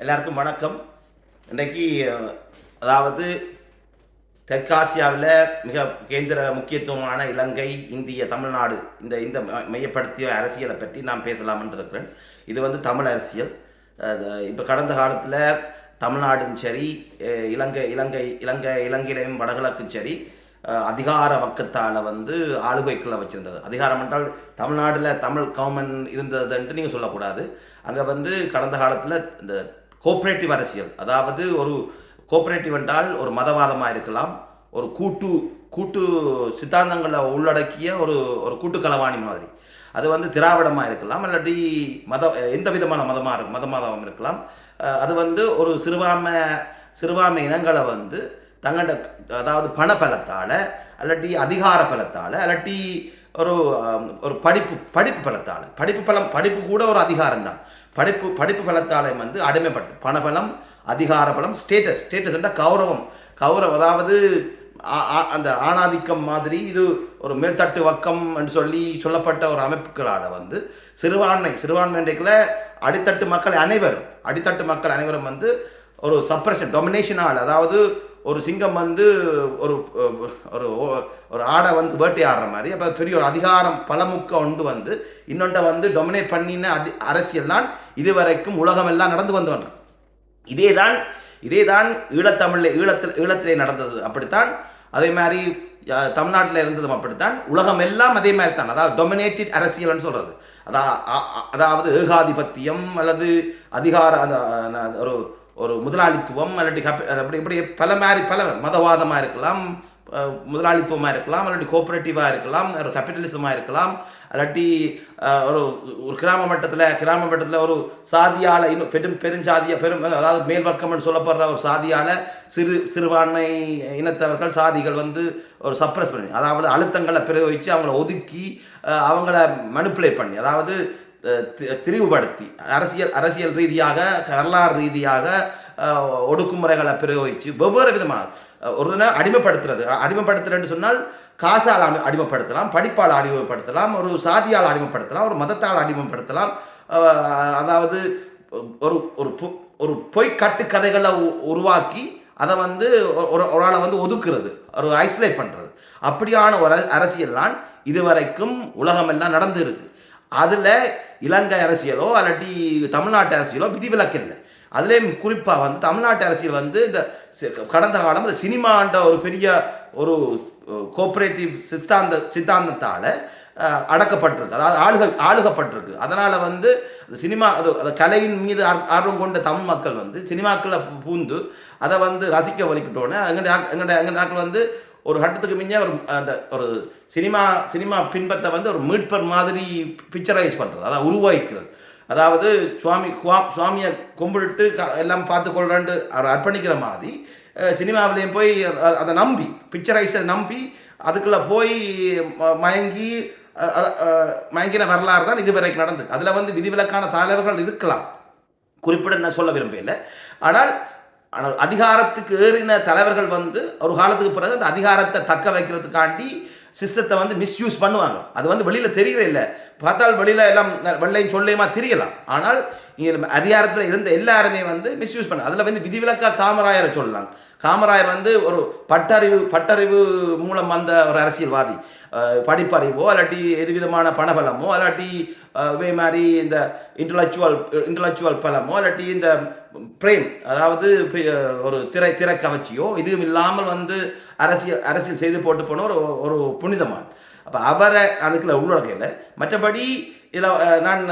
எல்லாருக்கும் வணக்கம். இன்றைக்கு அதாவது தெற்காசியாவில் மிக கேந்திர முக்கியத்துவமான இலங்கை இந்திய தமிழ்நாடு இந்த இந்த ம- மையப்படுத்திய அரசியலை பற்றி நான் பேசலாம்னு இருக்கிறேன். இது வந்து தமிழ் அரசியல். இப்போ கடந்த காலத்தில் தமிழ்நாடும் சரி இலங்கை இலங்கை இலங்கை இலங்கையிலையும் வடகிழக்கும் சரி அதிகார பக்கத்தால் வந்து ஆளுகைக்குள்ளே வச்சுருந்தது. அதிகாரம் என்றால் தமிழ்நாட்டில் தமிழ் கவர்மெண்ட் இருந்ததுன்ட்டு நீங்கள் சொல்லக்கூடாது. அங்கே வந்து கடந்த காலத்தில் இந்த கோஆப்ரேட்டிவ் அரசியல். அதாவது ஒரு கோஆப்ரேட்டிவ் என்றால் ஒரு மதவாதமாக இருக்கலாம். ஒரு கூட்டு கூட்டு சித்தாந்தங்களை உள்ளடக்கிய ஒரு ஒரு கூட்டு களவாணி மாதிரி. அது வந்து திராவிடமாக இருக்கலாம். இல்லாட்டி மத எந்த விதமான மதமாக மதமாதம் இருக்கலாம் அது வந்து ஒரு சிறுபான்மை சிறுபான்மை இனங்களை வந்து தங்களோட அதாவது பண பலத்தால் அல்லாட்டி அதிகார பலத்தால் அல்லாட்டி ஒரு ஒரு படிப்பு படிப்பு பலத்தால். படிப்பு பலம் படிப்பு கூட ஒரு அதிகாரம் தான் படிப்பு படிப்பு பலத்தாலே வந்து அடிமைப்பட்டு பணபலம் அதிகார பலம் ஸ்டேட்டஸ் ஸ்டேட்டஸ் என்ற கௌரவம். கௌரவம் அதாவது ஆ- அந்த ஆணாதிக்கம் மாதிரி இது ஒரு மேல்தட்டு வக்கம் என்று சொல்லி சொல்லப்பட்ட ஒரு அமைப்புகளால் வந்து சிறுபான்மை சிறுபான்மை இன்றைக்குள்ள அடித்தட்டு மக்கள் அனைவரும் அடித்தட்டு மக்கள் அனைவரும் வந்து ஒரு சப்ரஷன் டொமினேஷனால் அதாவது ஒரு சிங்கம் வந்து ஒரு ஒரு ஒரு ஆடை வந்து வேட்டையாடுற மாதிரி அப்போ பெரிய ஒரு அதிகாரம் பலமுக்க ஒன்று வந்து இன்னொன்றை வந்து டொமினேட் பண்ணின அதி அரசியல் தான் இதுவரைக்கும் உலகமெல்லாம் நடந்து வந்தோம் இதே தான் இதே தான் ஈழத்தமிழில் ஈழத்தில் ஈழத்திலே நடந்தது அப்படித்தான் அதே மாதிரி தமிழ்நாட்டில் இருந்ததும் அப்படித்தான் உலகம் எல்லாம் அதே மாதிரி தான் அதாவது டொமினேட்டட் அரசியல்னு சொல்கிறது அதா அதாவது ஏகாதிபத்தியம் அல்லது அதிகார அந்த ஒரு ஒரு முதலாளித்துவம் இல்லாட்டி கப்ப அப்படி இப்படி பல மாதிரி பல மதவாதமாக இருக்கலாம் முதலாளித்துவமாக இருக்கலாம் இல்லாட்டி கோஆப்ரேட்டிவாக இருக்கலாம் ஒரு கேபிட்டலிசமாக இருக்கலாம் இல்லாட்டி ஒரு ஒரு கிராம மட்டத்தில் கிராம மட்டத்தில் ஒரு சாதியால் இன்னும் பெரும் பெருஞ்சாதிய பெரும் அதாவது மேல்வர்க்கம்னு சொல்லப்படுற ஒரு சாதியால் சிறு சிறுபான்மை இனத்தவர்கள் சாதிகள் வந்து ஒரு சப்ரஸ் பண்ணி அதாவது அழுத்தங்களை பிரயோகித்து அவங்கள ஒதுக்கி அவங்கள மனுப்புலேட் பண்ணி அதாவது திரிவுபடுத்தி. அரசியல் அரசியல் ரீதியாக வரலாறு ரீதியாக ஒடுக்குமுறைகளை பிரயோகித்து வெவ்வேறு விதமான ஒரு அடிமைப்படுத்துறது. அடிமைப்படுத்துறேன்னு சொன்னால் காசால் அடி- அடிமைப்படுத்தலாம் படிப்பால் அடிமைப்படுத்தலாம் ஒரு சாதியால் அடிமைப்படுத்தலாம் ஒரு மதத்தால் அடிமைப்படுத்தலாம். அதாவது ஒரு ஒரு பொ- ஒரு பொய் கட்டுக்கதைகளை உ- உருவாக்கி அதை வந்து ஒரு ஒரு ஆளை வந்து ஒதுக்குறது ஒரு ஐசோலேட் பண்ணுறது அப்படியான ஒரு அரசியல் தான் இதுவரைக்கும் உலகமெல்லாம் நடந்து இருக்கு அதில் இலங்கை அரசியலோ அல்லாட்டி தமிழ்நாட்டு அரசியலோ விதிவிலக்கு இல்லை. அதுலேயும் குறிப்பாக வந்து தமிழ்நாட்டு அரசியல் வந்து இந்த கடந்த காலம் இந்த சினிமான்ற ஒரு பெரிய ஒரு கோஆப்ரேட்டிவ் சித்தாந்த சித்தாந்தத்தால் அடக்கப்பட்டிருக்கு. அதாவது ஆளுக ஆளுகப்பட்டிருக்கு. அதனால் வந்து அந்த சினிமா அது அந்த கலையின் மீது ஆர்- ஆர்வம் கொண்ட தமிழ் மக்கள் வந்து சினிமாக்களை பூந்து அதை வந்து ரசிக்க வலிக்கிட்டோன்னே எங்கள்ட எங்கள்ட எங்கள் நாட்கள் வந்து ஒரு கட்டத்துக்கு முன்னே ஒரு அந்த ஒரு சினிமா சினிமா பின்பத்தை வந்து ஒரு மீட்பர் மாதிரி பிக்சரைஸ் பண்ணுறது அதாவது உருவாக்கிக்கிறது. அதாவது சுவாமி குவா- சுவாமியை கும்பிட்டு எல்லாம் பார்த்து கொள்றான்ட்டு அவர் அர்ப்பணிக்கிற மாதிரி சினிமாவிலையும் போய் அதை நம்பி பிக்சரைஸை நம்பி அதுக்குள்ளே போய் மயங்கி மயங்கின வரலாறு தான் இதுவரைக்கும் நடந்தது. அதில் வந்து விதிவிலக்கான தலைவர்கள் இருக்கலாம். குறிப்பிட நான் சொல்ல விரும்பல ஆனால் ஆனால் அதிகாரத்துக்கு ஏறின தலைவர்கள் வந்து ஒரு காலத்துக்கு பிறகு அந்த அதிகாரத்தை தக்க வைக்கிறதுக்காண்டி சிஸ்டத்தை வந்து மிஸ்யூஸ் பண்ணுவாங்க. அது வந்து வெளியில் தெரியல இல்லை. பார்த்தால் வெளியில் எல்லாம் வெள்ளையும் சொல்லையுமா தெரியலாம். ஆனால் இங்கே அதிகாரத்தில் இருந்த எல்லாருமே வந்து மிஸ்யூஸ் பண்ண அதில் வந்து விதிவிலக்கா காமராயரை சொல்லலாம். காமராயர் வந்து ஒரு பட்டறிவு பட்டறிவு மூலம் வந்த ஒரு அரசியல்வாதி. படிப்பறிவோ அல்லாட்டி எது விதமான பணபலமோ அல்லாட்டி அஹ், இதே மாதிரி இந்த இன்டலெக்சுவல் இன்டலெக்சுவல் பலமோ அல்லாட்டி இந்த பிரேம் அதாவது ஒரு திரை திரைக்கவர்ச்சியோ இதுவும் இல்லாமல் வந்து அரசியல் அரசியல் செய்து போட்டு போன ஒரு ஒரு புனிதமான். அப்போ அவரை அதுக்குள்ள உள்ளடக்கையில் மற்றபடி இதில் நான்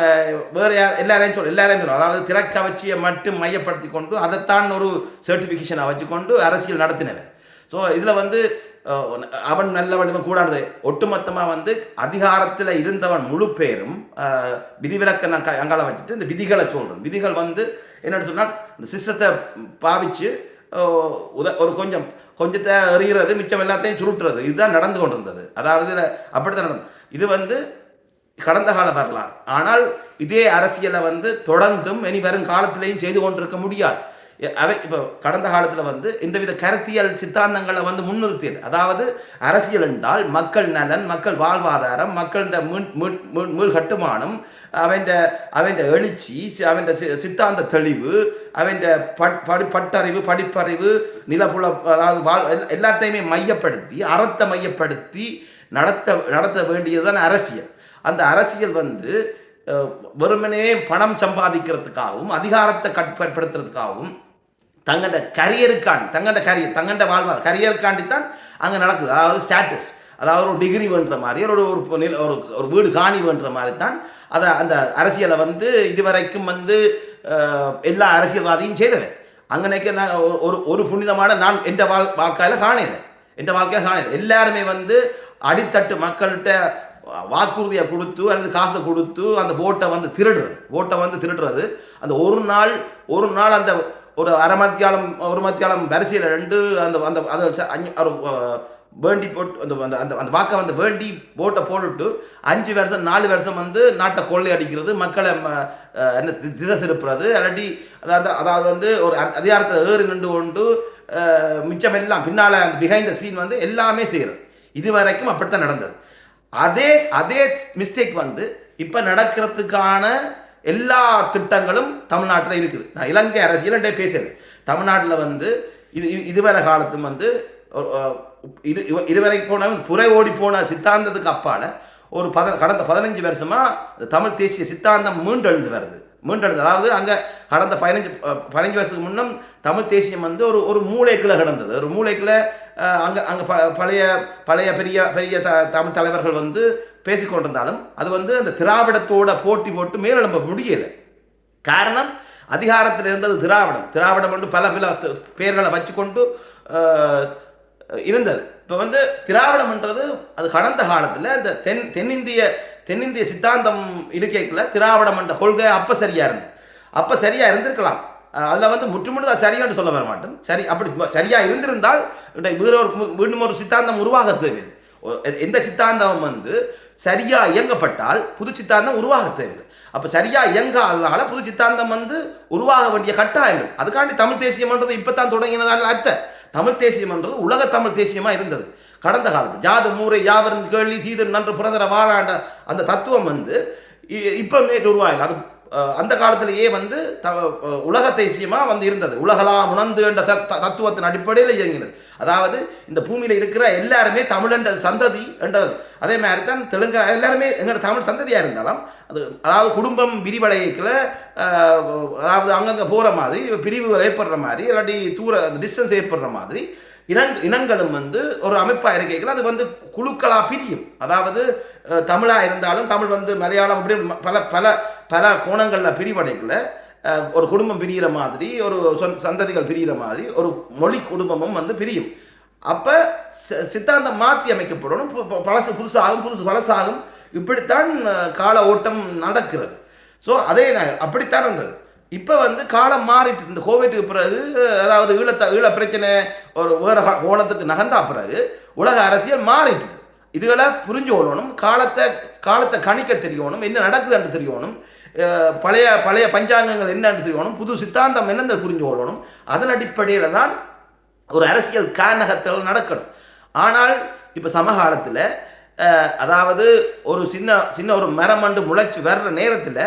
வேறு யார் எல்லாரையும் சொல் எல்லாரையும் சொல்லுவோம் அதாவது திரைக்கவர்ச்சியை மட்டும் மையப்படுத்தி கொண்டு அதைத்தான் ஒரு சர்டிஃபிகேஷனை வச்சுக்கொண்டு அரசியல் நடத்தினேன் ஸோ இதில் வந்து அவன் நல்லவன் கூடாது ஒட்டுமொத்தமாக வந்து அதிகாரத்தில் இருந்தவன் முழு பேரும் விதிவிலக்க நான் க- அங்கால வச்சுட்டு இந்த விதிகளை சொல்கிறேன் விதிகள் வந்து என்னென்னு சொன்னால் இந்த சிஸ்டத்தை பாவிச்சு உத ஒரு கொஞ்சம் கொஞ்சத்தை எறிகிறது மிச்சம் எல்லாத்தையும் சுருட்டுறது. இதுதான் நடந்து கொண்டிருந்தது. அதாவது இதுல அப்படித்தான் நடந்தது. இது வந்து கடந்த கால வரலாறு. ஆனால் இதே அரசியலை வந்து தொடர்ந்தும் இனி வரும் காலத்திலேயும் செய்து கொண்டிருக்க முடியாது. அவை இப்போ கடந்த காலத்தில் வந்து இந்தவித கருத்தியல் சித்தாந்தங்களை வந்து முன்னிறுத்தியது. அதாவது அரசியல் என்றால் மக்கள் நலன் மக்கள் வாழ்வாதாரம் மக்களின் மீள் மீள் கட்டுமானம் அவன் அவன் எழுச்சி அவன் சி- சித்தாந்த தெளிவு அவன் பட் படி பட்டறிவு படிப்பறிவு நிலப்புல அதாவது வாழ் எல்லாத்தையுமே மையப்படுத்தி அறத்தை மையப்படுத்தி நடத்த நடத்த வேண்டியதுதான் அரசியல். அந்த அரசியல் வந்து வெறுமனே பணம் சம்பாதிக்கிறதுக்காகவும் அதிகாரத்தை கட்டுப்படுத்துறதுக்காகவும் தங்கண்ட கரியருக்காண்டி தங்கண்ட கரியர் தங்கண்ட வாழ்வார் கரியருக்காண்டி தான் அங்கே நடக்குது. அதாவது ஸ்டேட்டஸ் அதாவது ஒரு டிகிரி வேண்டுற மாதிரி ஒரு ஒரு நில- ஒரு ஒரு வீடு காணி வேண்டுற மாதிரி தான் அதை அந்த அரசியலை வந்து இதுவரைக்கும் வந்து எல்லா அரசியல்வாதியும் செய்தவன் அங்கனைக்கு நான் ஒரு- ஒரு ஒரு புனிதமான நான் எந்த வாழ் வாழ்க்கையில் காணலை எந்த வாழ்க்கையில் காணல எல்லாருமே வந்து அடித்தட்டு மக்கள்கிட்ட வாக்குறுதியை கொடுத்து அல்லது காசை கொடுத்து அந்த ஓட்டை வந்து திருடுறது. ஓட்டை வந்து திருடுறது. அந்த ஒரு நாள் ஒரு நாள் அந்த ஒரு அரை மத்தியாலம் ஒரு மத்தியாலம் வரிசையில் ரெண்டு அந்த அந்த அதை அஞ்சு வேண்டி போட்டு அந்த அந்த அந்த அந்த வாக்கை வந்து வேண்டி ஓட்டை போட்டுட்டு அஞ்சு வருஷம் நாலு வருஷம் வந்து நாட்டை கொள்ளை அடிக்கிறது மக்களை ம- என்ன தி- திசை திருப்புறது அல்லாட்டி அதாவது அதாவது வந்து ஒரு அ- அதிகாரத்தில் ஏறி நின்று கொண்டு மிச்சம் மிச்சமெல்லாம் பின்னால் அந்த பிஹைண்ட் த சீன் வந்து எல்லாமே செய்கிறது இது வரைக்கும் அப்படித்தான் நடந்தது. அதே அதே மிஸ்டேக் வந்து இப்போ நடக்கிறதுக்கான எல்லா திட்டங்களும் தமிழ்நாட்டில் இருக்குது. நான் இலங்கை அரசியல்டே பேசுறது தமிழ்நாட்டில் வந்து இது இதுவரை காலத்தும் வந்து இது இதுவரை போன புறை ஓடி போன சித்தாந்தத்துக்கு அப்பால ஒரு பத கடந்த பதினஞ்சு வருஷமாக இந்த தமிழ் தேசிய சித்தாந்தம் மீண்டெழுந்து வருது. மீண்டெடுத்து அதாவது அங்கே கடந்த பதினஞ்சு பதினஞ்சு வருஷத்துக்கு முன்னம் தமிழ் தேசியம் வந்து ஒரு ஒரு மூளைக்குள்ள கிடந்தது. ஒரு மூளைக்குள்ள அங்கே அங்கே ப பழைய பழைய பெரிய பெரிய த தமிழ் தலைவர்கள் வந்து பேசிக்கொண்டிருந்தாலும் அது வந்து அந்த திராவிடத்தோட போட்டி போட்டு மேலெழும்ப முடியலை. காரணம் அதிகாரத்தில் இருந்தது திராவிடம். திராவிடம் என்று பல பல பேர்களை பெயர்களை வச்சுக்கொண்டு இருந்தது. இப்போ வந்து திராவிடம்ன்றது அது கடந்த காலத்தில் இந்த தென் தென்னிந்திய தென்னிந்திய சித்தாந்தம் இருக்கைக்குள்ள திராவிடம் என்ற கொள்கை அப்போ சரியா இருந்தது. அப்போ சரியா இருந்திருக்கலாம். அதில் வந்து முற்றுமுழுதாக சரியான்னு சொல்ல வர மாட்டேன் சரி அப்படி சரியாக இருந்திருந்தால் இன்றைக்கு ஒரு மீண்டும் ஒரு சித்தாந்தம் உருவாக தேவையில்லை எ- எந்த சித்தாந்தம் வந்து சரியாக இயங்கப்பட்டால் புது சித்தாந்தம் உருவாக தேவையில்லை அப்போ சரியாக இயங்காததால புது சித்தாந்தம் வந்து உருவாக வேண்டிய கட்டாயங்கள் அதுக்காண்டி தமிழ் தேசியம்ன்றது இப்போ தான் தொடங்கினதால் அர்த்தம். தமிழ் தேசியம்ன்றது உலக தமிழ் தேசியமாக இருந்தது. கடந்த காலத்து ஜாது மூரை யாவரும் கேள்வி தீது நன்று புரதர வாழாண்ட அந்த தத்துவம் வந்து இ- இப்போ நேற்று உருவாயில் அது அந்த காலத்திலேயே வந்து த உலக தேசியமாக வந்து இருந்தது. உலகலாம் உணர்ந்து என்ற தத்- தத்துவத்தின் அடிப்படையில் இயங்கினது. அதாவது இந்த பூமியில் இருக்கிற எல்லாருமே தமிழ் என்ற சந்ததி என்றது. அதே மாதிரி தான் தெலுங்கு எல்லாருமே எங்களோட தமிழ் சந்ததியாக இருந்தாலும் அது அதாவது குடும்பம் விரிவடைக்கல அதாவது அங்கங்கே போகிற மாதிரி பிரிவுகள் ஏற்படுற மாதிரி இல்லாட்டி தூர டிஸ்டன்ஸ் ஏற்படுற மாதிரி இனங் இனங்களும் வந்து ஒரு அமைப்பாக இருக்கைகள் அது வந்து குழுக்களாக பிரியும். அதாவது தமிழாக இருந்தாலும் தமிழ் வந்து மலையாளம் அப்படி பல பல பல கோணங்களில் பிரிவடைக்கல ஒரு குடும்பம் பிரிகிற மாதிரி ஒரு சந்ததிகள் பிரிகிற மாதிரி ஒரு மொழி குடும்பமும் வந்து பிரியும். அப்போ சித்தாந்தம் மாற்றி அமைக்கப்படணும். பழசு புதுசாகும் புதுசு பழசாகும். இப்படித்தான் கால ஓட்டம் நடக்கிறது. ஸோ அதே அப்படித்தான் இருந்தது. இப்போ வந்து காலம் மாறிட்டு இந்த கோவிட்டுக்கு பிறகு அதாவது ஈழத்த ஈழ பிரச்சனை ஒரு வேறு கா- நகர்ந்தா பிறகு உலக அரசியல் மாறிட்டு. இதுகளை புரிஞ்சு கொள்ளணும் காலத்தை காலத்தை கணிக்க தெரியணும் என்ன நடக்குதுன்னு தெரியணும் பழைய பழைய பஞ்சாங்கங்கள் என்னன்னு தெரியணும் புது சித்தாந்தம் என்னன்னு புரிஞ்சு கொள்ளணும். அதன் அடிப்படையில் தான் ஒரு அரசியல் காரணகத்தில் நடக்கணும். ஆனால் இப்போ சமகாலத்தில் அதாவது ஒரு சின்ன சின்ன ஒரு மரம் முளைச்சி வர்ற நேரத்தில்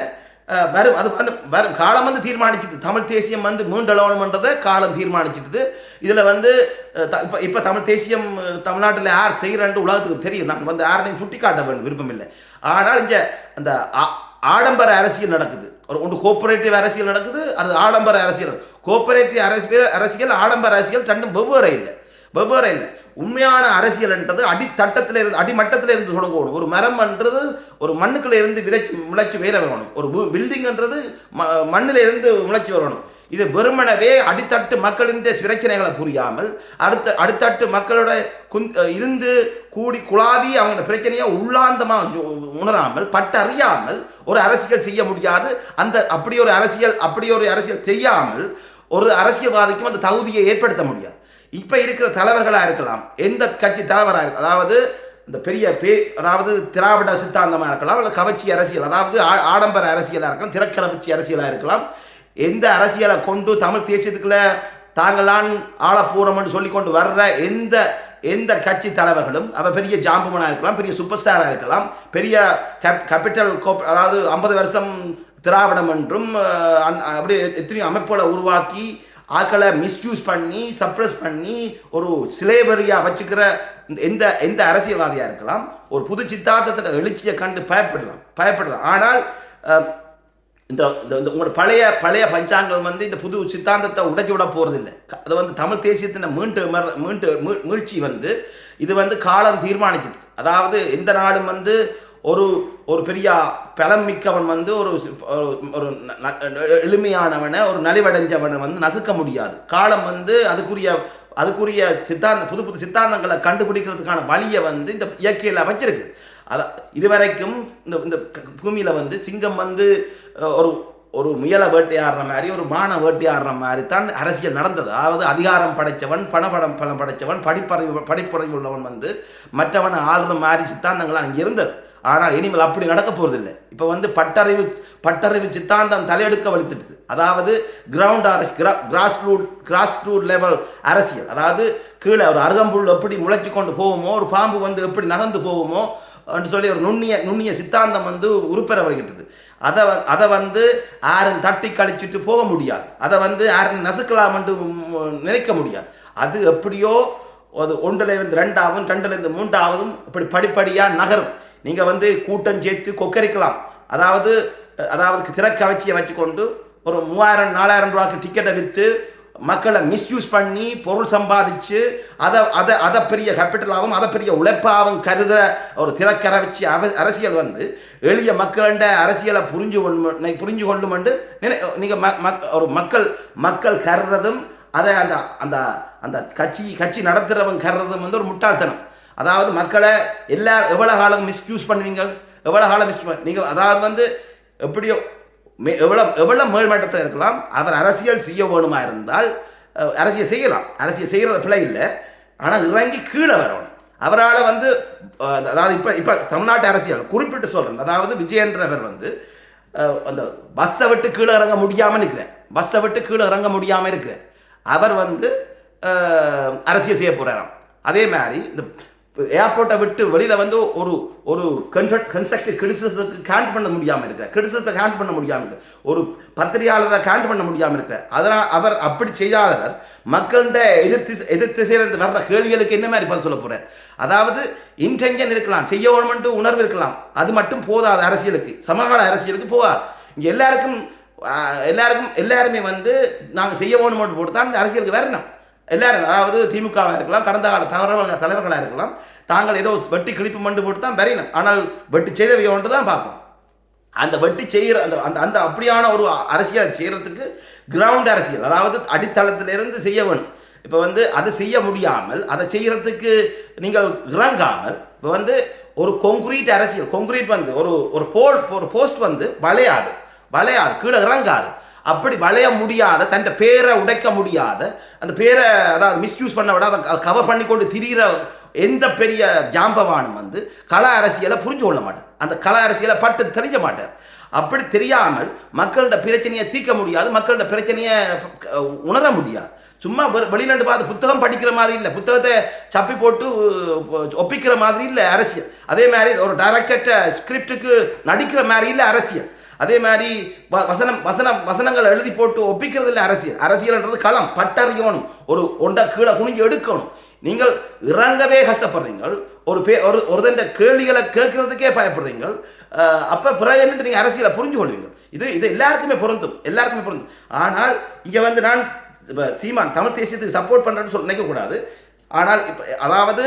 வரும். அது வந்து வரும். காலம் வந்து தீர்மானிச்சுட்டு தமிழ் தேசியம் வந்து மீண்டளவணுன்றதை காலம் தீர்மானிச்சுட்டுது. இதில் வந்து இப்போ இப்போ தமிழ் தேசியம் தமிழ்நாட்டில் யார் செய்கிறான்ட்டு உலகத்துக்கு தெரியும். நான் வந்து யாரையும் சுட்டி காட்ட வேண்டும் விருப்பம் இல்லை ஆனால் இங்கே அந்த ஆ- ஆடம்பர அரசியல் நடக்குது. ஒரு ஒன்று கோஆபரேட்டிவ் அரசியல் நடக்குது அது ஆடம்பர அரசியல். கோஆபரேட்டிவ் அரசியல் அரசியல் ஆடம்பர அரசியல் ரெண்டும் வெவ்வேறு இல்லை. வெவ்வேறு இல்லை. உண்மையான அரசியல்ன்றது அடித்தட்டத்தில் இருந்து அடிமட்டத்தில் இருந்து தொடங்கணும் ஒரு மரம்ன்றது ஒரு மண்ணுக்குள்ள இருந்து விதைச்சு முளைச்சி வேற வரணும் ஒரு பில்டிங்ன்றது ம மண்ணில் இருந்து முளைச்சி வரணும். இது வெறுமனவே அடித்தட்டு மக்களின் பிரச்சனைகளை புரியாமல் அடுத்த அடித்தட்டு மக்களோட குந் இருந்து கூடி குழாவி அவங்க பிரச்சனையை உள்ளாந்தமாக உணராமல் பட்டறியாமல் ஒரு அரசியல் செய்ய முடியாது. அந்த அப்படி ஒரு அரசியல் அப்படி ஒரு அரசியல் செய்யாமல் ஒரு அரசியல்வாதிக்கும் அந்த தகுதியை ஏற்படுத்த முடியாது. இப்போ இருக்கிற தலைவர்களாக இருக்கலாம். எந்த கட்சி தலைவராக இருக்கலாம். அதாவது இந்த பெரிய பே அதாவது திராவிட சித்தாந்தமாக இருக்கலாம் இல்லை கவர்ச்சி அரசியல் அதாவது ஆ- ஆடம்பர அரசியலாக இருக்கலாம் திறக்கலவச்சி அரசியலாக இருக்கலாம். எந்த அரசியலை கொண்டு தமிழ் தேசியத்துக்குள்ள தாங்களான் ஆள போறோம்னு சொல்லி கொண்டு வர்ற எந்த எந்த கட்சி தலைவர்களும் அவ பெரிய ஜாம்புமனாக இருக்கலாம் பெரிய சூப்பர் ஸ்டாராக இருக்கலாம் பெரிய கேபிட்டல் கோப் அதாவது ஐம்பது வருஷம் திராவிடம் என்றும் அஹ், அப்படி எத்தனையோ அமைப்புகளை உருவாக்கி ஆக்களை மிஸ்யூஸ் பண்ணி சப்ரஸ் பண்ணி ஒரு சிலேபரியாக வச்சுக்கிற இந்த- எந்த எந்த அரசியல்வாதியாக இருக்கலாம் ஒரு புது சித்தாந்தத்தில் எழுச்சியை கண்டு பயப்படலாம் பயப்படலாம். ஆனால் இந்த இந்த இந்த உங்களோட பழைய பழைய பஞ்சாங்கம் வந்து இந்த புது சித்தாந்தத்தை உடைச்சி விட போகிறதில்லை அது வந்து தமிழ் தேசியத்தின் மீண்டு மீண்டு மீழ்ச்சி வந்து இது வந்து காலம் தீர்மானிக்குது அதாவது எந்த நாடும் வந்து ஒரு ஒரு பெரிய பலம் மிக்கவன் வந்து ஒரு ஒரு- எளிமையானவனை ஒரு நலிவடைஞ்சவனை வந்து நசுக்க முடியாது. காலம் வந்து அதுக்குரிய அதுக்குரிய சித்தாந்த புது புது சித்தாந்தங்களை கண்டுபிடிக்கிறதுக்கான வழியை வந்து இந்த இயற்கையில் வச்சிருக்கு. அத இதுவரைக்கும் இந்த இந்த பூமியில் வந்து சிங்கம் வந்து ஒரு ஒரு முயலை வேட்டையாடுற மாதிரி ஒரு மான வேட்டையாடுற மாதிரி தான் அரசியல் நடந்தது. அதாவது அதிகாரம் படைத்தவன் பணபடம் பலம் படைத்தவன் படிப்பறிவு படிப்பறிவு உள்ளவன் வந்து மற்றவனை ஆளுற மாதிரி சித்தாந்தங்கள் அங்கே இருந்தது. ஆனால் இனிமேல் அப்படி நடக்க போகிறதில்லை இப்போ வந்து பட்டறிவு பட்டறிவு சித்தாந்தம் தலையெடுக்க வலித்துட்டு அதாவது கிரவுண்ட் அரசு grass root grass root level அரசியல். அதாவது கீழே ஒரு அருகம்புல் எப்படி முளைச்சி கொண்டு போகுமோ ஒரு பாம்பு வந்து எப்படி நகர்ந்து போகுமோ என்று சொல்லி ஒரு நுண்ணிய நுண்ணிய சித்தாந்தம் வந்து உருப்பெற வருகின்றது அதை வ- அதை வந்து ஆரன் தட்டி கழிச்சிட்டு போக முடியாது. அதை வந்து ஆரன் நசுக்கலாம் என்று நினைக்க முடியாது. அது எப்படியோ அது ஒன்றிலிருந்து ரெண்டாவும் மூன்றாவதும் இப்படி படிப்படியாக நகரும். நீங்கள் வந்து கூட்டம் சேர்த்து கொக்கரிக்கலாம். அதாவது அதாவது திறக்கவச்சியை வச்சுக்கொண்டு ஒரு மூவாயிரம் நாலாயிரம் ரூபாய்க்கு டிக்கெட்டை விற்று மக்களை மிஸ்யூஸ் பண்ணி பொருள் சம்பாதிச்சு அதை அதை அதை பெரிய கேபிட்டலாகவும் அதை பெரிய உழைப்பாகவும் கருத ஒரு திறக்கரை வச்சு அரசியல் வந்து எளிய மக்கள்கிட்ட அரசியலை புரிஞ்சு கொள்ளும் புரிஞ்சு கொள்ளும் நினை நீங்கள் மக் ஒரு மக்கள் மக்கள் கருறதும் அதை அந்த அந்த அந்த கட்சி கட்சி நடத்துகிறவங்க கருறதும் வந்து ஒரு முட்டாள்தனம். அதாவது மக்களை எல்லா எவ்வளோ காலம் மிஸ்யூஸ் பண்ணுவீங்க? எவ்வளோ காலம் மிஸ் நீங்கள் அதாவது வந்து எப்படியோ மே எவ்வளோ எவ்வளோ மேல்மட்டத்தில் இருக்கலாம் அவர் அரசியல் செய்ய வேணுமா இருந்தால் அரசியல் செய்யலாம். அரசியல் செய்கிறது பிள்ளை இல்லை. ஆனால் இறங்கி கீழே வரணும். அவரால் வந்து அதாவது இப்போ இப்போ தமிழ்நாட்டு அரசியல் குறிப்பிட்டு சொல்கிறேன் அதாவது விஜயன்றவர் வந்து அந்த பஸ்ஸை விட்டு கீழே இறங்க முடியாமல் நிற்கிறேன் பஸ்ஸை விட்டு கீழே இறங்க முடியாமல் இருக்கிறேன். அவர் வந்து அரசியல் செய்ய போகிறாராம் அதே மாதிரி இந்த ஏர்போர்ட்டை விட்டு வெளியில் வந்து ஒரு ஒரு கன்ஸ்ட்ரக்டிவ் கிரிட்டிசிசத்துக்கு கேண்ட் பண்ண முடியாமல் இருக்கிற கிரிட்டிசிசத்தை கேண்ட் பண்ண முடியாமல் இருக்கிற ஒரு பத்திரிகையாளரை கேண்ட் பண்ண முடியாமல் இருக்கிற அதனால் அவர் அப்படி செய்யாதவர் மக்கள்கிட்ட எதிர்த்து எதிர்த்து வர்ற கேள்விகளுக்கு என்ன மாதிரி பதில் சொல்ல போகிறார் அதாவது இன்டென்ஷன் இருக்கலாம் செய்ய வேணுமென்று உணர்வு இருக்கலாம் அது மட்டும் போதாது அரசியலுக்கு சமகால அரசியலுக்கு போகாது. இங்கே எல்லாருக்கும் எல்லாருக்கும் எல்லாருமே வந்து நாங்கள் செய்ய வேணுமென்று போட்டு தான் இந்த அரசியலுக்கு வரணும். எல்லாரும் அதாவது திமுகவாக இருக்கலாம் கடந்த கால தலைவர்கள் தலைவர்களாக இருக்கலாம் தாங்கள் ஏதோ வட்டி கிழிப்பு மண்டு போட்டு தான் வரையணும். ஆனால் வட்டி செய்தவை ஒன்று தான் பார்ப்போம் அந்த வட்டி செய்கிற அந்த அந்த அந்த அப்படியான ஒரு அரசியல் செய்கிறதுக்கு கிரவுண்ட் அரசியல். அதாவது அடித்தளத்திலிருந்து செய்ய வேணும். இப்போ வந்து அதை செய்ய முடியாமல் அதை செய்கிறதுக்கு நீங்கள் இறங்காமல் இப்போ வந்து ஒரு கொங்குரீட் அரசியல் கொங்குரீட் வந்து ஒரு ஒரு போல் ஒரு போஸ்ட் வந்து வளையாது. வளையாது கீழே இறங்காது. அப்படி வளைய முடியாத தன் பேரை உடைக்க முடியாத அந்த பேரை அதாவது மிஸ்யூஸ் பண்ண விட அதை கவர் பண்ணி கொண்டு திரிகிற எந்த பெரிய ஜாம்பவானும் வந்து கல அரசியலை புரிஞ்சு கொள்ள மாட்டார். அந்த கல அரசியலை பட்டு தெரிஞ்ச மாட்டார். அப்படி தெரியாமல் மக்களோட பிரச்சனையை தீர்க்க முடியாது மக்களோட பிரச்சனையை உணர முடியாது. சும்மா வெளிநாட்டு இருந்து பார்த்து புத்தகம் படிக்கிற மாதிரி இல்லை புத்தகத்தை சப்பி போட்டு ஒப்பிக்கிற மாதிரி இல்லை அரசியல். அதே மாதிரி ஒரு டைரக்டர்கிட்ட ஸ்கிரிப்டுக்கு நடிக்கிற மாதிரி இல்லை அரசியல். அதே மாதிரி வ- வசனம் வசனம் வசனங்கள் எழுதி போட்டு ஒப்பிக்கிறது இல்லை அரசியல். அரசியல்ன்றது களம் பட்டறியணும். ஒரு ஒன்றை கீழே குனிஞ்சு எடுக்கணும். நீங்கள் இறங்கவே கஷ்டப்படுறீங்க ஒரு பே ஒரு ஒருத்தன் கேள்விகளை கேட்கறதுக்கே பயப்படுறீங்க அப்போ பிறகு என்னட்டு நீங்கள் அரசியலை புரிஞ்சு கொள்வீங்க இது இது எல்லாருக்குமே பொருந்தும். எல்லாருக்குமே பொருந்தும். ஆனால் இங்கே வந்து நான் சீமான் தமிழ் தேசியத்துக்கு சப்போர்ட் பண்ணுறேன்னு சொல்ல நினைக்கக்கூடாது. ஆனால் இப்போ அதாவது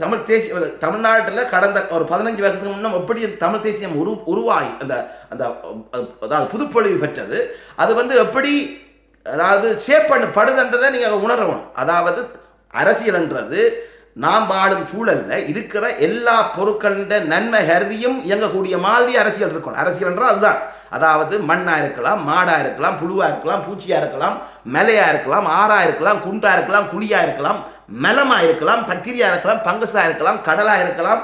தமிழ் தேசிய தமிழ்நாட்டில் கடந்த ஒரு பதினஞ்சு வருஷத்துக்கு முன்னே எப்படி தமிழ் தேசியம் உரு உருவாகி அந்த அந்த அதாவது புதுப்பொழிவு பெற்றது அது வந்து எப்படி அதாவது ஷேப் பண்ணப்படுதுன்றதை நீங்கள் உணரணும். அதாவது அரசியல்ன்றது நாம் வாழும் சூழலில் இருக்கிற எல்லா பொருட்களின் நன்மை கருதியும் இயங்கக்கூடிய மாதிரி அரசியல் இருக்கணும். அரசியல்ன்றது அதுதான். அதாவது மண்ணாக இருக்கலாம் மாடாக இருக்கலாம் புழுவாக இருக்கலாம் பூச்சியாக இருக்கலாம் மலையாக இருக்கலாம் ஆறாக இருக்கலாம் குண்டாக இருக்கலாம் குழியாக இருக்கலாம் மலமாக இருக்கலாம் பக்கிரியாக இருக்கலாம் பங்கஸாக இருக்கலாம் கடலாக இருக்கலாம்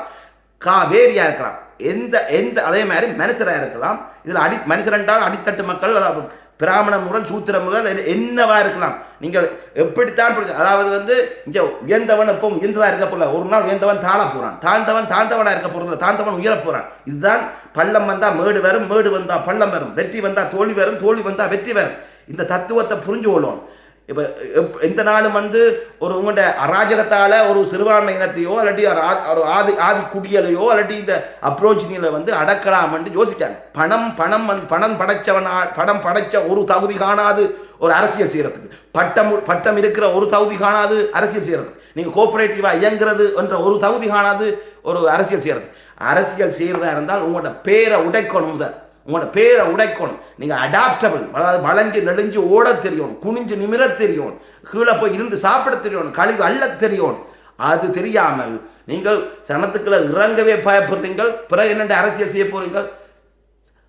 காவேரியாக இருக்கலாம். எந்த எந்த அதே மாதிரி மனுஷராக இருக்கலாம். இதில் அடி மனுஷர் என்றால் அடித்தட்டு மக்கள் அதாவது பிராமண முதல் சூத்திர முதல் என்னவாக என்னவா இருக்கலாம். நீங்கள் எப்படித்தான் அதாவது வந்து இங்கே உயர்ந்தவன் எப்போ உயர்ந்ததாக இருக்க போகல ஒரு நாள் உயர்ந்தவன் தாழ போகிறான் தாழ்ந்தவன் தாழ்ந்தவனாக இருக்க போகிறதில்ல தாழ்ந்தவன் உயர போகிறான் இதுதான் பள்ளம் வந்தால் மேடு வரும் மேடு வந்தால் பள்ளம் வரும். வெற்றி வந்தால் தோல்வி வரும் தோல்வி வந்தால் வெற்றி வரும். இந்த தத்துவத்தை புரிஞ்சு கொள்ளும் இப்போ எப்- எந்த நாளும் வந்து ஒரு உங்கள்கிட்ட அராஜகத்தால் ஒரு சிறுபான்மை இனத்தையோ இல்லாட்டி ஒரு ஒரு ஆதி ஆதி குடியலையோ இல்லாட்டி இந்த அப்ரோச்சினியில் வந்து அடக்கலாம்னு யோசிக்காங்க. பணம் பணம் வந்து பணம் படைச்சவனா பணம் படைச்ச ஒரு தகுதி காணாது ஒரு அரசியல் செய்கிறதுக்கு பட்டம் பட்டம் இருக்கிற ஒரு தகுதி காணாது அரசியல் செய்கிறதுக்கு நீங்கள் கோஆபரேட்டிவாக இயங்குறது என்ற ஒரு தகுதி காணாது ஒரு அரசியல் செய்கிறது அரசியல் செய்கிறதா இருந்தால் உங்களோட பேரை உடைக்கணும் தான் உங்களோட பேரை உடைக்கணும். நீங்கள் அடாப்டபிள் அதாவது வளைஞ்சு நெடுஞ்சு ஓட தெரியணும் குனிஞ்சு நிமிர தெரியணும் கீழே போய் இருந்து சாப்பிட தெரியணும் கழிவு அள்ள தெரியணும் அது தெரியாமல் நீங்கள் சனத்துக்குள்ள இறங்கவே பயப்படுறீங்கள் பிறகு என்னென்ன அரசியல் செய்ய போறீங்கள்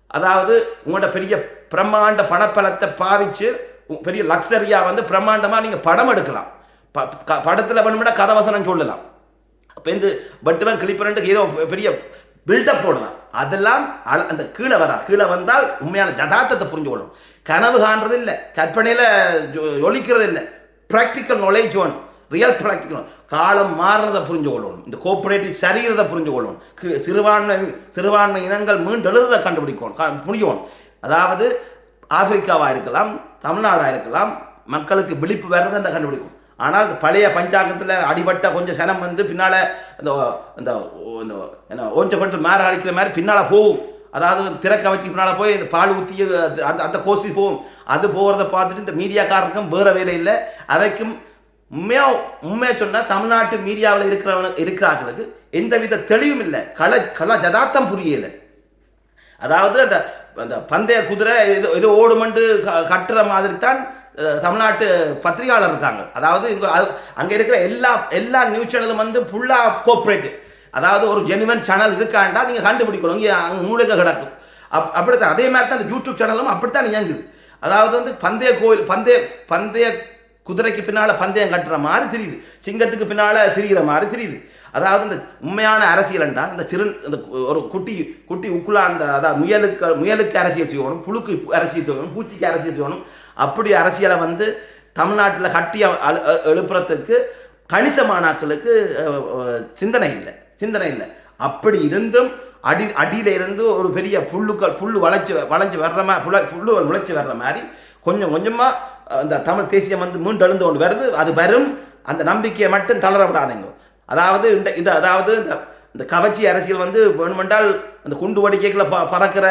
அதாவது உங்களோட பெரிய பிரம்மாண்ட பணப்பலத்தை பாவிச்சு உ- பெரிய லக்ஸரியா வந்து பிரம்மாண்டமாக நீங்கள் படம் எடுக்கலாம். ப- க- வேணும்னா கதவசனம் சொல்லலாம். அப்போ இந்த பட்டுவன் கிளிப்பரண்டுக்கு ஏதோ பெரிய பில்டப் போடுவான் அதெல்லாம் அந்த கீழே வரா. கீழே வந்தால் உண்மையான ஜதார்த்தத்தை புரிஞ்சு கொள்ளும் கனவு காண்றது இல்லை கற்பனையில் ஒழிக்கிறது இல்லை ப்ராக்டிக்கல் நாலேஜ் வேணும். ரியல் ப்ராக்டிக்கல் காலம் மாறுறதை புரிஞ்சு கொள்ளணும் இந்த கோஆப்ரேட்டிவ் சரிகிறதை புரிஞ்சு கொள்ளணும் சிறுபான்மை சிறுபான்மை இனங்கள் மீண்டெழுறதை கண்டுபிடிக்கணும். கா- புரிஞ்சுக்கணும் அதாவது ஆப்பிரிக்காவாக இருக்கலாம் தமிழ்நாடாக இருக்கலாம் மக்களுக்கு விழிப்பு வர்றதை கண்டுபிடிக்கும். ஆனால் பழைய பஞ்சாங்கத்தில் அடிபட்ட கொஞ்சம் சனம் வந்து பின்னால் இந்த இந்த என்ன ஓஞ்ச பண்ணிட்டு மேலே அடிக்கிற மாதிரி பின்னால் போகும். அதாவது திறக்க வச்சு பின்னால் போய் இந்த பால் ஊற்றி அந்த அந்த கோசி போகும். அது போகிறத பார்த்துட்டு இந்த மீடியாக்காரருக்கும் வேறு வேலை இல்லை. அதைக்கும் உண்மையாக உண்மையை சொன்னால் தமிழ்நாட்டு மீடியாவில் இருக்கிறவங்க இருக்கிறார்களுக்கு எந்தவித தெளிவும் இல்லை. கல கல ஜதார்த்தம் புரியலை. அதாவது அந்த அந்த பந்தய குதிரை இது இது ஓடுமண்டு க- கட்டுற மாதிரி தான் தமிழ்நாட்டு பத்திரிகையாளர் இருக்காங்க. அதாவது இங்கே அங்கே இருக்கிற எல்லா எல்லா நியூஸ் சேனலும் வந்து ஃபுல்லாக கோஆப்ரேட் அதாவது ஒரு ஜெனுவன் சேனல் இருக்காண்டா நீங்கள் கண்டுபிடிக்கணும். இங்கே அங்கே மூலிகை கிடக்கும். அப் அப்படித்தான். அதே மாதிரி தான் யூடியூப் சேனலும் அப்படித்தான் இயங்குது. அதாவது வந்து பந்தய கோயில் பந்தய பந்தய குதிரைக்கு பின்னால் பந்தயம் கட்டுற மாதிரி தெரியுது. சிங்கத்துக்கு பின்னால் திரிகிற மாதிரி தெரியுது. அதாவது இந்த உண்மையான அரசியல்ண்டா இந்த சிறு இந்த ஒரு குட்டி குட்டி உக்குலாண்ட அதாவது முயலுக்கு முயலுக்கு அரசியல் செய்யணும் புழுக்கு அரசியல் செய்யணும் பூச்சிக்கு அரசியல் செய்யணும். அப்படி அரசியலை வந்து தமிழ்நாட்டில் கட்டி அழு- எழுப்புறதுக்கு கணிசமானாக்களுக்கு சிந்தனை இல்லை. சிந்தனை இல்லை. அப்படி இருந்தும் அடி அடியில இருந்து ஒரு பெரிய புல்லுக்கள் புல் வளைச்சு வளைஞ்சு வர்ற மாதிரி புல புல்லு முளைச்சி வர்ற மாதிரி கொஞ்சம் கொஞ்சமாக இந்த தமிழ் தேசியம் வந்து மீண்டெழுந்து கொண்டு வருது. அது வரும் அந்த நம்பிக்கையை மட்டும் தளர விடாதீங்க. அதாவது இந்த இது அதாவது இந்த இந்த கவர்ச்சி அரசியல் வந்து வேணுமென்றால் அந்த குண்டு வடிக்கைகளை ப பறக்கிற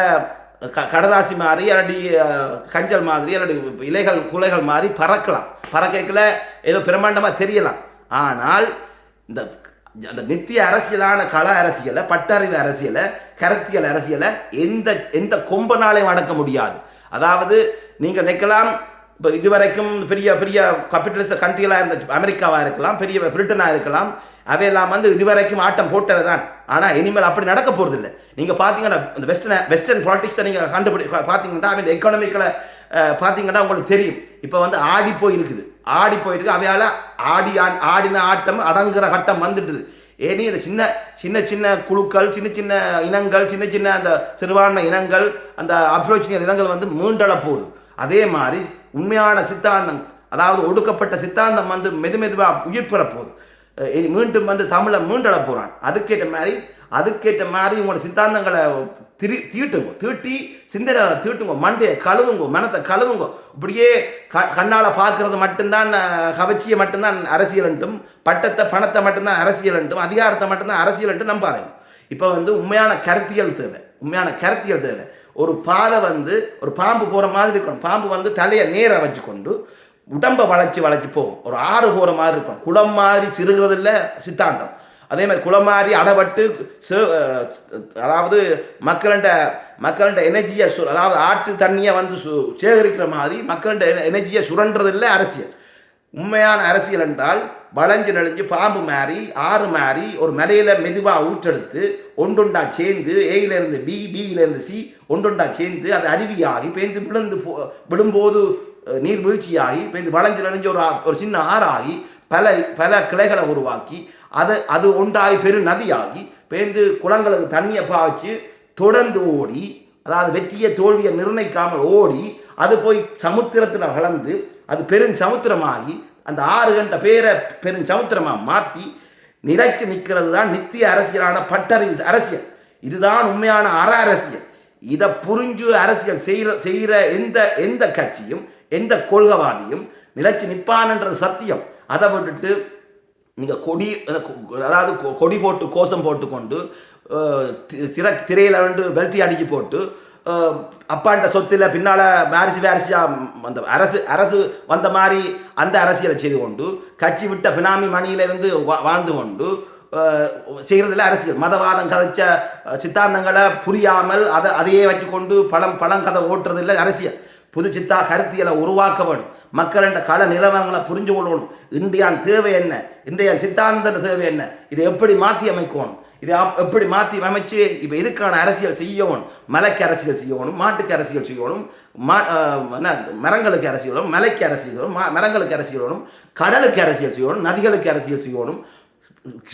க கடதாசி மாதிரி இல்லாட்டி கஞ்சல் மாதிரி இல்லாட்டி இலைகள் குலைகள் மாதிரி பறக்கலாம். பறக்கல ஏதோ பிரம்மாண்டமாக தெரியலாம். ஆனால் இந்த அந்த நித்திய அரசியலான கள அரசியலை பட்டறிவு அரசியலை கருத்தியல் அரசியலை எந்த எந்த கொம்பனாலையும் அடக்க முடியாது. அதாவது நீங்கள் நினைக்கலாம் இப்போ இதுவரைக்கும் பெரிய பெரிய கேபிட்டலிஸ்ட் கண்ட்ரிகளாக இருந்த அமெரிக்காவாக இருக்கலாம் பெரிய பிரிட்டனாக இருக்கலாம் அவையெல்லாம் வந்து இதுவரைக்கும் ஆட்டம் போட்டவை தான் ஆனால் இனிமேல் அப்படி நடக்க போகிறது இல்லை நீங்கள் பார்த்தீங்கன்னா இந்த வெஸ்டர்ன் வெஸ்டர்ன் பாலிடிக்ஸை நீங்கள் கண்டுபிடி பார்த்தீங்கன்னா அவன் எக்கனாமிக்கில் பார்த்தீங்கன்னா உங்களுக்கு தெரியும். இப்போ வந்து ஆடி போய் இருக்குது ஆடி போயிருக்கு. அவையால் ஆடி ஆடின ஆட்டம் அடங்குற கட்டம் வந்துட்டுது. ஏனி இந்த சின்ன சின்ன சின்ன குழுக்கள் சின்ன சின்ன இனங்கள் சின்ன சின்ன அந்த சிறுபான்மை இனங்கள் அந்த அப்ரோச்சினியல் இனங்கள் வந்து மீண்டள போகுது. அதே மாதிரி உண்மையான சித்தாந்தம் அதாவது ஒடுக்கப்பட்ட சித்தாந்தம் வந்து மெது மெதுவாக உயிர் பெறப்போகுது. இனி மீண்டும் வந்து தமிழை மீண்டட போகிறான் அதுக்கேற்ற மாதிரி அதுக்கேற்ற மாதிரி உங்களோட சித்தாந்தங்களை திரி தீட்டுங்க தீட்டி சிந்தனைகளை தீட்டுங்க மண்டையை கழுவுங்க மனத்தை கழுவுங்க இப்படியே க கண்ணால் பார்க்கறது மட்டும்தான் கவர்ச்சியை மட்டும்தான் அரசியல் பட்டத்தை பணத்தை மட்டும்தான் அரசியல் அதிகாரத்தை மட்டும்தான் அரசியல் என்றும் நம்பாதீங்க. இப்போ வந்து உண்மையான கருத்தியல் தேவை. உண்மையான கருத்தியல் தேவை. ஒரு பாதை வந்து ஒரு பாம்பு போகிற மாதிரி இருக்கணும். பாம்பு வந்து தலையை நேராக வச்சுக்கொண்டு உடம்பை வளைச்சி வளைச்சி போகும். ஒரு ஆறு போகிற மாதிரி இருக்கும் குளம் மாதிரி சிறுகிறது இல்லை சித்தாந்தம். அதே மாதிரி குளம் மாதிரி அடபட்டு சே- அதாவது மக்கள்கிட்ட மக்கள்கிட்ட எனர்ஜியை சு அதாவது ஆற்று தண்ணியை வந்து சு சேகரிக்கிற மாதிரி மக்கள்கிட்ட எனர்ஜியை சுரன்றது இல்லை அரசியல். உண்மையான அரசியல் என்றால் வளைஞ்சு நெளிஞ்சு பாம்பு மாறி ஆறு மாறி ஒரு மலையில் மெதுவாக ஊற்றெடுத்து ஒன்றொண்டா சேர்ந்து ஏயில இருந்து பி பியில இருந்து சி ஒன்றொண்டா சேர்ந்து அது அருவியாகி பேந்து விழுந்து போ விழும்போது நீர்வீழ்ச்சியாகி பேந்து வளைஞ்சு நடைஞ்சு ஒரு ஒரு சின்ன ஆறாகி பல பல கிளைகளை உருவாக்கி அது அது ஒன்றாகி பெரு நதியாகி பேந்து குளங்களுக்கு தண்ணியை பாய்ச்சி தொடர்ந்து ஓடி அதாவது வெற்றியை தோல்வியை நிர்ணயிக்காமல் ஓடி அது போய் சமுத்திரத்தில் கலந்து அது பெரும் சமுத்திரமாகி அந்த ஆறு கண்ட பேரை பெரும் சமுத்திரமாக மாற்றி நிலைச்சு நிற்கிறது தான் நித்திய அரசியலான பட்டறிவு அரசியல். இதுதான் உண்மையான அற அரசியல். இதை புரிஞ்சு அரசியல் செய்கிற செய்கிற எந்த எந்த கட்சியும் எந்த கொள்கைவாதியும் நிலைச்சு நிற்பான்ன்றது சத்தியம். அதை விட்டுட்டு நீங்கள் கொடி அதாவது கொ- கொடி போட்டு கோஷம் போட்டுக்கொண்டு தி- திரை திரையில் வந்து பெல்ட்டி அடிச்சு போட்டு அப்பாண்ட சொத்தில் பின்னால் வாரிசு வாரிசியாக அந்த அரசு அரசு வந்த மாதிரி அந்த அரசியலை செய்து கொண்டு கட்சி விட்ட பினாமி மணியிலிருந்து வா- வாழ்ந்து கொண்டு செய்கிறதுல அரசியல். மதவாதம் கதைச்ச சித்தாந்தங்களை புரியாமல் அதை அதையே வச்சுக்கொண்டு பழம் பழங்கதை ஓட்டுறதில்ல அரசியல். புது சித்தா கருத்தியலை உருவாக்க வேணும். மக்களின் கல கள நிலவரங்களை புரிஞ்சு கொள்ளணும். இந்தியான் தேவை என்ன? இன்றைய சித்தாந்த தேவை என்ன? இதை எப்படி மாற்றி அமைக்கணும் இது எப்படி மாற்றி அமைச்சு இப்போ இதுக்கான அரசியல் செய்யணும்? மலைக்கு அரசியல் செய்யணும் மாட்டுக்கு அரசியல் செய்யணும் மா என்ன மரங்களுக்கு அரசியலும் மலைக்கு அரசியல் செய்யணும் மரங்களுக்கு அரசியல் கடலுக்கு அரசியல் செய்யணும் நதிகளுக்கு அரசியல் செய்யணும்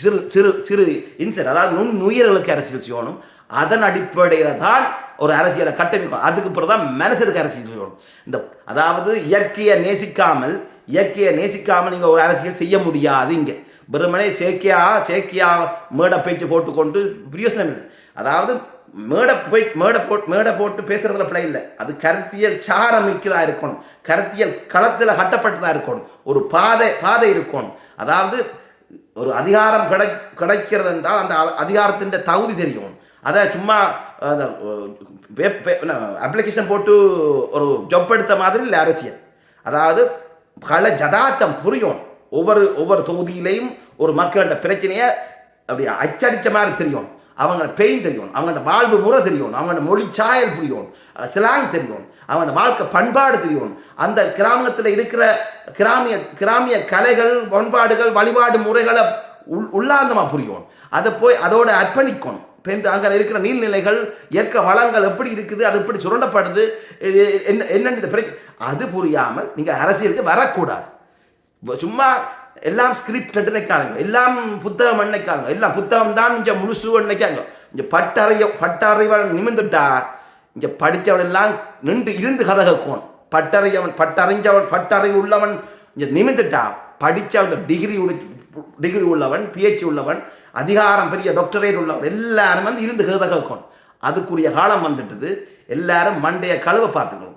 சிறு சிறு சிறு இன்சர் அதாவது நுண் நுயிர்களுக்கு அரசியல் செய்யணும். அதன் அடிப்படையில் தான் ஒரு அரசியலை கட்டமைக்கும் அதுக்கு பிறகு தான் மனுஷருக்கு அரசியல் செய்யணும். இந்த அதாவது இயற்கையை நேசிக்காமல் இயற்கையை நேசிக்காமல் நீங்கள் ஒரு அரசியல் செய்ய முடியாது இங்கே. வெறுமனே சேக்கியா சேக்கியா மேடை பேச்சு போட்டுக்கொண்டு பிரியோசனம் இல்லை. அதாவது மேடை போய் மேடை போட்டு மேடை போட்டு பேசுறதுல பிழை இல்லை. அது கருத்தியல் சாரமிக்கதா இருக்கணும். கருத்தியல் களத்தில் கட்டப்பட்டதாக இருக்கணும். ஒரு பாதை பாதை இருக்கணும். அதாவது ஒரு அதிகாரம் கிடை கிடைக்கிறது என்றால் அந்த அ- அதிகாரத்தின் தகுதி தெரியும். அதை சும்மா அந்த அப்ளிகேஷன் போட்டு ஒரு ஜப் எடுத்த மாதிரி இல்லை அரசியல். அதாவது பல ஜதார்த்தம் புரியும். ஒவ்வொரு ஒவ்வொரு தொகுதியிலையும் ஒரு மக்களோட பிரச்சனையை அப்படி அச்சடித்த மாதிரி தெரியும். அவங்களோட பெயின் தெரியும் அவங்களோட வாழ்வு முறை தெரியும் அவங்களோட மொழி சாயல் புரியும் சிலாங் தெரியும் அவங்களோட வாழ்க்கை பண்பாடு தெரியும். அந்த கிராமத்தில் இருக்கிற கிராமிய கிராமிய கலைகள் பண்பாடுகள் வழிபாடு முறைகளை உள் உள்ளாந்தமாக புரியும். அதை போய் அதோட அர்ப்பணிக்கணும் பெண் அங்கே இருக்கிற நீர்நிலைகள் இயற்கை வளங்கள் எப்படி இருக்குது அது எப்படி சுரண்டப்படுது இது என்ன என்னென்ன பிரச்சனை அது புரியாமல் நீங்கள் அரசியலுக்கு வரக்கூடாது. சும்மா எல்லாம் ஸ்கிரிப்ட் நினைக்காதுங்க எல்லாம் புத்தகம் அன்னைக்காதுங்க. எல்லாம் புத்தகம் தான் இங்கே முழுசு நினைக்காங்க இங்கே பட்டறைய பட்டறைவன் நிமிந்துட்டா இங்கே படித்தவன் எல்லாம் நின்று இருந்து கதை கேட்கணும். பட்டறையவன் பட்டறிஞ்சவன் பட்டறிவு உள்ளவன் இங்கே நிமிந்துட்டா படித்தவன் டிகிரி டிகிரி உள்ளவன் பிஹெச்சி உள்ளவன் அதிகாரம் பெரிய டாக்டரேட் உள்ளவன் எல்லாரும் வந்து இருந்து கதை கேட்கணும். அதுக்குரிய காலம் வந்துட்டது. எல்லாரும் மண்டைய கழுவ பார்த்துக்கணும்.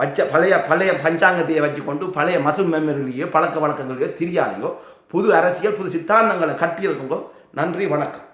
வச்ச பழைய பழைய பஞ்சாங்கத்தையே வச்சுக்கொண்டு பழைய மசூல் மெமரிலேயோ பழக்க வழக்கங்களையோ தெரியாதையோ புது அரசியல் புது சித்தாந்தங்களை கட்டியிருக்குங்கோ நன்றி வணக்கம்.